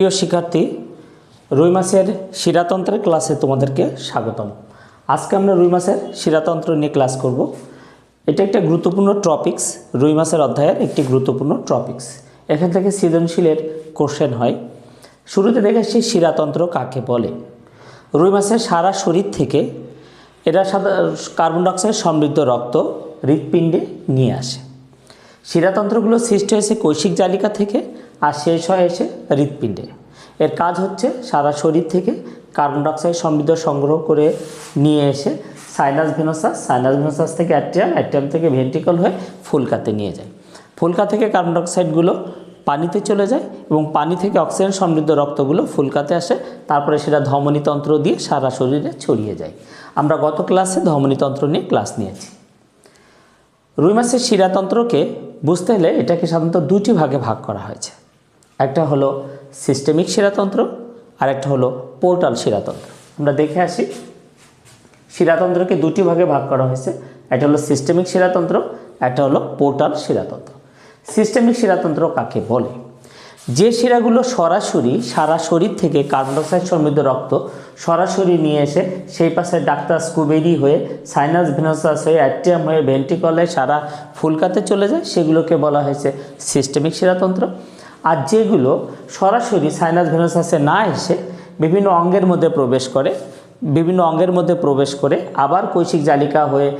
প্রিয় শিক্ষার্থী, রুই মাছের শিরাতন্ত্রের ক্লাসে তোমাদেরকে স্বাগতম। আজকে আমরা রুই মাছের শিরাতন্ত্র নিয়ে ক্লাস করব। এটা একটা গুরুত্বপূর্ণ টপিকস, রুই মাছের অধ্যায়ের একটি গুরুত্বপূর্ণ টপিকস। এখান থেকে সৃজনশীলের কোশ্চেন হয়, শুরুতে দেখেছি শিরাতন্ত্র কাকে বলে। রুই মাছের সারা শরীর থেকে এরা সাদা, কার্বন ডাইঅক্সাইড সমৃদ্ধ রক্ত হৃৎপিণ্ডে নিয়ে আসে। শিরাতন্ত্রগুলো সৃষ্টি হয়েছে কৈশিক জালিকা থেকে আর শেষ হয় এসে হৃৎপিণ্ডে। এর কাজ হচ্ছে সারা শরীর থেকে কার্বন ডাইঅক্সাইড সমৃদ্ধ সংগ্রহ করে নিয়ে এসে সাইনাস ভেনোসাস সাইনাস ভেনোসাস থেকে অ্যাট্রিয়াম অ্যাট্রিয়াম থেকে ভেন্ট্রিকল হয়ে ফুলকাতে নিয়ে যায়। ফুলকা থেকে কার্বন ডাইঅক্সাইডগুলো পানিতে চলে যায় এবং পানি থেকে অক্সিজেন সমৃদ্ধ রক্তগুলো ফুলকাতে আসে। তারপরে সেটা ধমনীতন্ত্র দিয়ে সারা শরীরে ছড়িয়ে যায়। আমরা গত ক্লাসে ধমনীতন্ত্র নিয়ে ক্লাস নিয়েছি। রুই মাছের শিরাতন্ত্রকে বুঝতে হলে এটাকে সাধারণত দুটি ভাগে ভাগ করা হয়েছে। একটা হলো সিস্টেমিক শিরাতন্ত্র আর একটা হলো পোর্টাল শিরাতন্ত্র। আমরা দেখে আসি, শিরাতন্ত্রকে দুটি ভাগে ভাগ করা হয়েছে, একটা হলো সিস্টেমিক শিরাতন্ত্র, একটা হলো পোর্টাল শিরাতন্ত্র। সিস্টেমিক শিরাতন্ত্র কাকে বলে? যে শিরাগুলো সরাসরি, সারা শরীর থেকে কার্বন ডাইঅক্সাইড সমৃদ্ধ রক্ত সরাসরি নিয়ে এসে সেই পাশে ডাক্তার স্কুবেরি হয়ে সাইনাস ভেনোসাস হয়ে, অ্যাট্রিয়াম হয়ে ভেন্ট্রিকলে সারা ফুলকাতে চলে যায়, সেগুলোকে বলা হয়েছে সিস্টেমিক শিরাতন্ত্র। আর যেগুলো সরাসরি সাইনাস ভেনোসাসে না এসে বিভিন্ন অঙ্গের মধ্যে প্রবেশ করে, বিভিন্ন অঙ্গের মধ্যে প্রবেশ করে আবার কৈশিক জালিকা হয়ে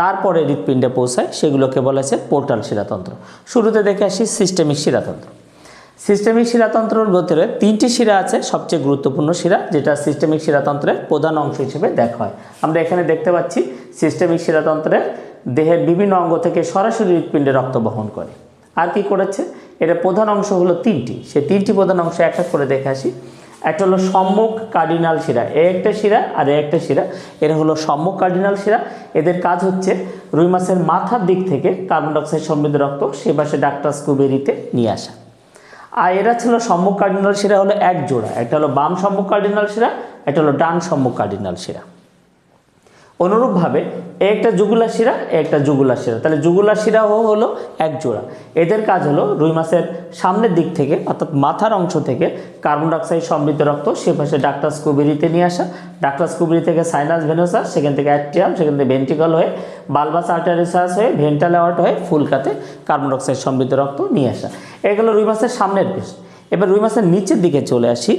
তারপরে হৃৎপিণ্ডে পৌঁছায়, সেগুলোকে বলা হয়েছে পোর্টাল শিরাতন্ত্র। শুরুতে দেখে আসি সিস্টেমিক শিরাতন্ত্র। সিস্টেমিক শিরাতন্ত্রের ভিতরে তিনটি শিরা আছে, সবচেয়ে গুরুত্বপূর্ণ শিরা, যেটা সিস্টেমিক শিরাতন্ত্রের প্রধান অংশ হিসেবে দেখা হয়। আমরা এখানে দেখতে পাচ্ছি সিস্টেমিক শিরাতন্ত্রের দেহের বিভিন্ন অঙ্গ থেকে সরাসরি হৃৎপিণ্ডে রক্ত বহন করে। আর কি করেছে? এটা প্রধান অংশ হলো তিনটি। সে তিনটি প্রধান অংশ এক এক করে দেখে আসি। একটা হলো সম্মুখ কার্ডিনাল শিরা, এ একটা শিরা আর এ একটা শিরা। এরা হলো সম্মুখ কার্ডিনাল শিরা। এদের কাজ হচ্ছে রুই মাছের মাথার দিক থেকে কার্বন ডাইঅক্সাইড সমৃদ্ধ রক্ত সে পাশে ডাক্তার স্কুবেরিতে নিয়ে আসা। আর এরা ছিল সম্মুখ কার্ডিনাল শিরা হলো এক জোড়া। একটা হলো বাম সম্মুখ কার্ডিনাল শিরা, একটা হলো ডান সম্মুখ কার্ডিনাল শিরা। অনুরূপভাবে একটা যুগুলা শিরা একটা যুগুলা শিরা। তাহলে যুগুলা শিরাও হলো এক জোড়া। এদের কাজ হলো রুই মাছের সামনের দিক থেকে, অর্থাৎ মাথার অংশ থেকে কার্বন ডাইঅক্সাইড সমৃদ্ধ রক্ত সে পাশে ডাক্তার স্কুবেরিতে নিয়ে আসা। ডাক্তার স্কুবেরি থেকে সাইনাস ভেনোসাস সেখান থেকে অ্যাট্রিয়াম, সেখান থেকে ভেন্ট্রিকল হয়ে বালবাস আর্টারিসাস হয়ে ভেন্টাল অ্যাওয়ার্ট হয়ে ফুলকাতে কার্বন ডাইঅক্সাইড সমৃদ্ধ রক্ত নিয়ে আসা। এগুলো রুই মাছের সামনের পিস এবার রুই মাছের নিচের দিকে চলে আসি।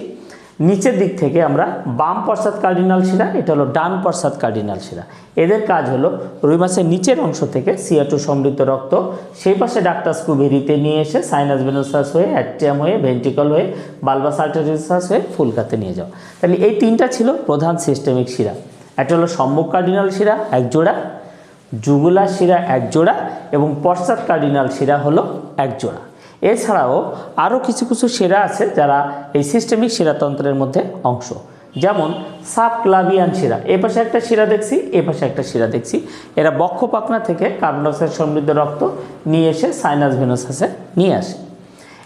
নিচের দিক থেকে আমরা বাম পশ্চাৎ কার্ডিনাল শিরা, এটা হলো ডান পশ্চাৎ কার্ডিনাল শিরা। এদের কাজ হলো রুই মাছের নিচের অংশ থেকে সিয়াটু সমৃদ্ধ রক্ত, সেই পাশে ডাক্তার স্কুভেরিতে নিয়ে এসে সাইনাস ভেনোসাস হয়ে অ্যাট্রিয়াম হয়ে ভেন্ট্রিকল হয়ে বালবাস আর্টারিসাস হয়ে ফুলকাতে নিয়ে যাও। তাহলে এই তিনটা ছিল প্রধান সিস্টেমিক শিরা। একটা হলো সম্মুখ কার্ডিনাল শিরা, এক জোড়া, যুগুলা শিরা, এক জোড়া, এবং পশ্চাৎ কার্ডিনাল শিরা হলো এক জোড়া। এছাড়াও আরও কিছু কিছু শিরা আছে যারা এই সিস্টেমিক শিরাতন্ত্রের মধ্যে অংশ। যেমন সাবক্লাভিয়ান শিরা এ পাশে একটা শিরা দেখছি, এ পাশে একটা শিরা দেখছি। এরা বক্ষ পাখনা থেকে কার্বন ডাইঅক্সাইড সমৃদ্ধ রক্ত নিয়ে এসে সাইনাস ভেনোসাসে নিয়ে আসে।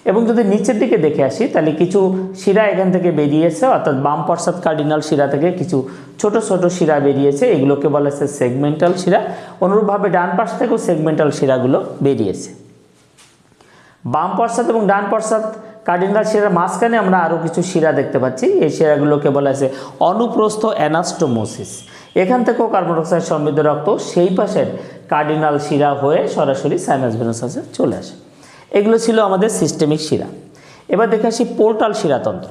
এবং যদি নিচের দিকে দেখে আসি, তাহলে কিছু শিরা এখান থেকে বেরিয়েছে, অর্থাৎ বাম পশ্চাৎ কার্ডিনাল শিরা থেকে কিছু ছোট ছোট শিরা বেরিয়েছে, এগুলোকে বলা হচ্ছে সেগমেন্টাল শিরা। অনুরূপভাবে ডান পাশ থেকেও সেগমেন্টাল শিরাগুলো বেরিয়েছে। বাম পশ্চাৎ এবং ডান পশ্চাৎ কার্ডিনাল শিরার মাঝখানে আমরা আরও কিছু শিরা দেখতে পাচ্ছি। এই শিরাগুলোকে বলা হয়েছে অনুপ্রস্থ অ্যানাস্টোমোসিস। এখান থেকেও কার্বন ডাইঅক্সাইড সমৃদ্ধ রক্ত, সেই পাশের কার্ডিনাল শিরা হয়ে সরাসরি সাইনাস ভেনোসাসে চলে আসে। এগুলো ছিল আমাদের সিস্টেমিক শিরা। এবার দেখে আসি পোর্টাল শিরাতন্ত্র।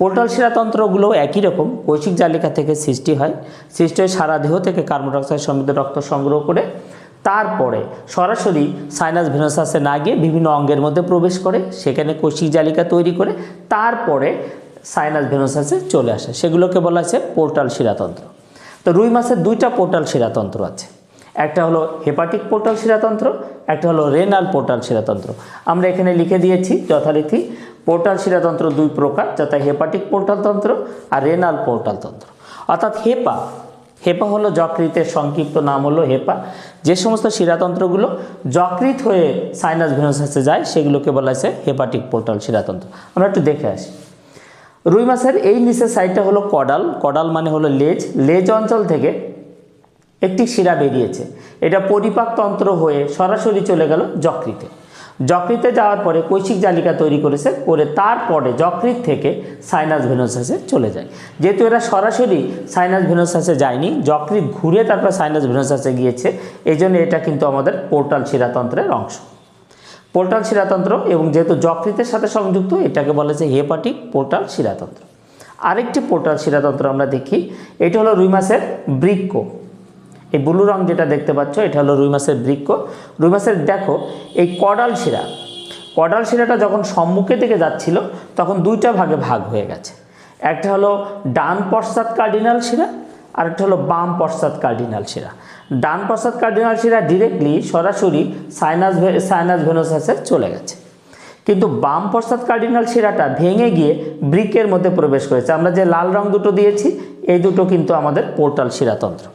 পোর্টাল শিরাতন্ত্রগুলো একই রকম কৈশিক জালিকা থেকে সৃষ্টি হয়। সৃষ্টি হয়ে সারা দেহ থেকে কার্বন ডাইঅক্সাইড সমৃদ্ধ রক্ত সংগ্রহ করে তারপরে সরাসরি সাইনাস ভেনোসাসে না গিয়ে বিভিন্ন অঙ্গের মধ্যে প্রবেশ করে, সেখানে কৈশিক জালিকা তৈরি করে, তারপরে সাইনাস ভেনোসাসে চলে আসে। সেগুলোকে বলা আছে পোর্টাল শিরাতন্ত্র। তো রুই মাছের দুইটা পোর্টাল শিরাতন্ত্র আছে। একটা হলো হেপাটিক পোর্টাল শিরাতন্ত্র, একটা হলো রেনাল পোর্টাল শিরাতন্ত্র। আমরা এখানে লিখে দিয়েছি যথারীতি পোর্টাল শিরাতন্ত্র দুই প্রকার, যথা হেপাটিক পোর্টাল তন্ত্র আর রেনাল পোর্টাল তন্ত্র। অর্থাৎ হেপা হেপা হলো যকৃতের সংক্ষিপ্ত নাম হলো হেপা। যে সমস্ত শিরাতন্ত্রগুলো যকৃত হয়ে সাইনাস ভেনোসাসে যায়, সেগুলোকে বলা হয়েছে হেপাটিক পোর্টাল শিরাতন্ত্র। আমরা একটু দেখে আসি। রুই মাছের এই নিচের সাইডটা হলো কডাল। কডাল মানে হলো লেজ। লেজ অঞ্চল থেকে একটি শিরা বেরিয়েছে। এটা পরিপাক তন্ত্র হয়ে সরাসরি চলে গেল যকৃতে। যকৃতে যাওয়ার পরে কৈশিক জালিকা তৈরি করেছে, করে তারপরে যকৃত থেকে সাইনাস ভেনোসাসে চলে যায়। যেহেতু এরা সরাসরি সাইনাস ভেনোসাসে যায়নি, যকৃত ঘুরে তারপর সাইনাস ভেনোসাসে গিয়েছে এই জন্য এটা কিন্তু আমাদের পোর্টাল শিরাতন্ত্রের অংশ। পোর্টাল শিরাতন্ত্র এবং যেহেতু যকৃতের সাথে সংযুক্ত, এটাকে বলে যে হেপাটিক পোর্টাল শিরাতন্ত্র। আরেকটি পোর্টাল শিরাতন্ত্র আমরা দেখি, এটা হলো রুই মাছের বৃক্ক এই ব্লু রং যেটা দেখতে পাচ্ছ, এটা হলো রুই মাছের বৃক্ক রুই মাছের, দেখো, এই কডাল শিরা, কডাল শিরাটা যখন সম্মুখের দিকে যাচ্ছিল, তখন দুইটা ভাগে ভাগ হয়ে গেছে। একটা হলো ডান পশ্চাৎ কার্ডিনাল শিরা, আর একটা হলো বাম পশ্চাৎ কার্ডিনাল শিরা। ডান পশ্চাৎ কার্ডিনাল শিরা ডিরেক্টলি সরাসরি সাইনাস সাইনাস ভেনোসাসে চলে গেছে। কিন্তু বাম পশ্চাৎ কার্ডিনাল শিরাটা ভেঙে গিয়ে ব্রিকের মধ্যে প্রবেশ করেছে। আমরা যে লাল রং দুটো দিয়েছি, এই দুটো কিন্তু আমাদের পোর্টাল শিরাতন্ত্র।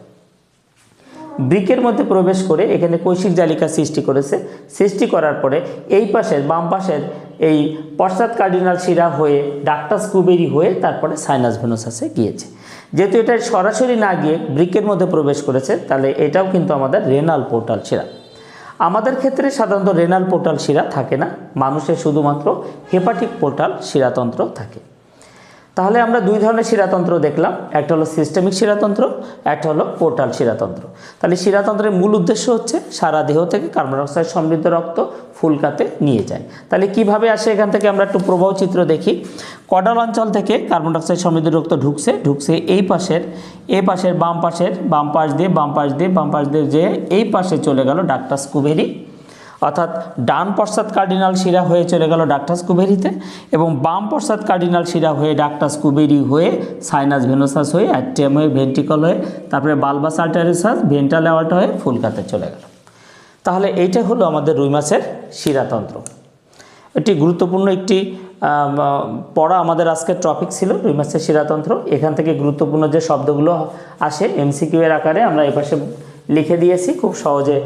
ব্রিকের মধ্যে প্রবেশ করে এখানে কৈশিক জালিকা সৃষ্টি করেছে। সৃষ্টি করার পরে এই পাশের বাম পাশের এই পশ্চাৎ কার্ডিনাল শিরা হয়ে ডাক্টাস কুবেরি হয়ে তারপরে সাইনাস ভেনোসাসে গিয়েছে। যেহেতু এটা সরাসরি না গিয়ে ব্রিকের মধ্যে প্রবেশ করেছে, তাহলে এটাও কিন্তু আমাদের রেনাল পোর্টাল শিরা। আমাদের ক্ষেত্রে সাধারণত রেনাল পোর্টাল শিরা থাকে না, মানুষের শুধুমাত্র হেপাটিক পোর্টাল শিরাতন্ত্র থাকে। তাহলে আমরা দুই ধরনের শিরাতন্ত্র দেখলাম। একটা হলো সিস্টেমিক শিরাতন্ত্র, একটা হলো পোর্টাল শিরাতন্ত্র। তাহলে শিরাতন্ত্রের মূল উদ্দেশ্য হচ্ছে সারা দেহ থেকে কার্বন ডাইঅক্সাইড সমৃদ্ধ রক্ত ফুলকাতে নিয়ে যায়। তাহলে কীভাবে আসে এখান থেকে আমরা একটু প্রবাহ চিত্র দেখি। কডাল অঞ্চল থেকে কার্বন ডাইঅক্সাইড সমৃদ্ধ রক্ত ঢুকছে ঢুকছে এই পাশের এই পাশের বাম পাশের, বাম পাশ দিয়ে, বাম পাশ দিয়ে, বাম পাশ দিয়ে যে এই পাশে চলে গেল ডাক্তার কুবেরি অর্থাৎ ডান পশ্চাৎ কার্ডিনাল শিরা হয়ে চলে গেল ডাক্টাস কুবেরিতে এবং বাম পশ্চাৎ কার্ডিনাল শিরা হয়ে ডাক্টাস কুবেরি হয়ে সাইনাস ভেনোসাস হয়ে অ্যাট্রিয়াম হয়ে ভেন্ট্রিকল হয়ে তারপরে বালবাস আল্টারিসাস ভেন্টাল অ্যাওয়ার্টা হয়ে ফুলকাতে চলে গেল। তাহলে এইটা হলো আমাদের রুই মাছের শিরাতন্ত্র। এটি গুরুত্বপূর্ণ একটি পড়া আমাদের আজকের টপিক ছিল রুই মাছের শিরাতন্ত্র। এখান থেকে গুরুত্বপূর্ণ যে শব্দগুলো আসে এমসিকিউ এর আকারে আমরা এপাশে লিখে দিয়েছি, খুব সহজে